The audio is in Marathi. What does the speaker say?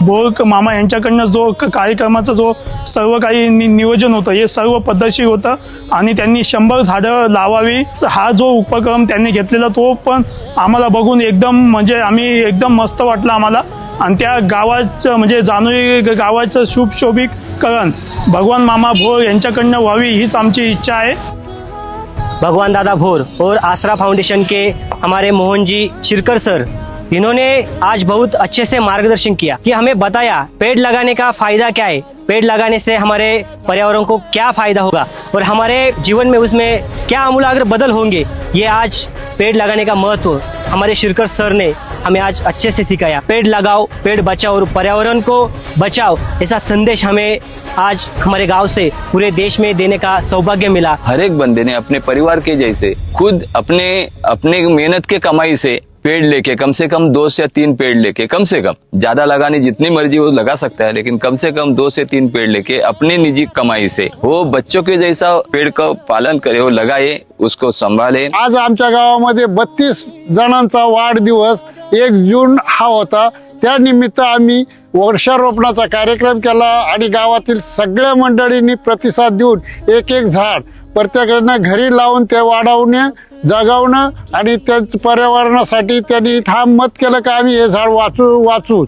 रान मामा यांच्याकडनं जो क- कार्यक्रमाचा जो सर्व काही नि नियोजन होतं हे सर्व पद्धतशीर होतं आणि त्यांनी शंभर झाडं लावावी हा जो उपक्रम त्यांनी घेतलेला तो पण आम्हाला बघून एकदम म्हणजे आम्ही एकदम मस्त वाटलं आम्हाला. आणि त्या गावाचं म्हणजे जानोई गावाचं शुभशोभीकरण भगवान मामा भोर यांच्याकडनं व्हावी हीच आमची इच्छा आहे. भगवान दादा भोर और आसरा फाउंडेशन के हमारे मोहन जी शिरकर सर, इन्होंने आज बहुत अच्छे से मार्गदर्शन किया कि हमें बताया, पेड़ लगाने का फ़ायदा क्या है? पेड़ लगाने से हमारे पर्यावरण को क्या फ़ायदा होगा? और हमारे जीवन में उसमें क्या आमूलाग्र बदल होंगे? ये आज पेड़ लगाने का महत्व हमारे शिरकर सर ने हमें आज अच्छे से सिखाया। पेड़ लगाओ पेड़ बचाओ और पर्यावरण को बचाओ ऐसा संदेश हमें आज हमारे गांव से पूरे देश में देने का सौभाग्य मिला। हर एक बंदे ने अपने परिवार के जैसे खुद अपने अपने मेहनत के कमाई से पेड़ लेके कम से कम दो से तीन पेड़ लेके कम से कम ज्यादा लगाने जितनी मर्जी वो लगा सकता है लेकिन कम से कम दो से तीन पेड़ लेके अपने निजी कमाई से वो बच्चों के जैसा पेड़ का पालन करे वो लगाए उसको संभाले। आज आमच्या गावामध्ये बत्तीस जणांचा वाढदिवस एक जून हा होता. त्या निमित्त आम्ही वृक्षारोपणाचा कार्यक्रम केला आणि गावातील सगळ्या मंडळींनी प्रतिसाद देऊन एक एक झाड प्रत्येकानं घरी लावून ते वाढवणे जगावणं आणि त्याच पर्यावरणासाठी त्यांनी ठाम मत केलं का आम्ही हे झाड वाचू वाचू.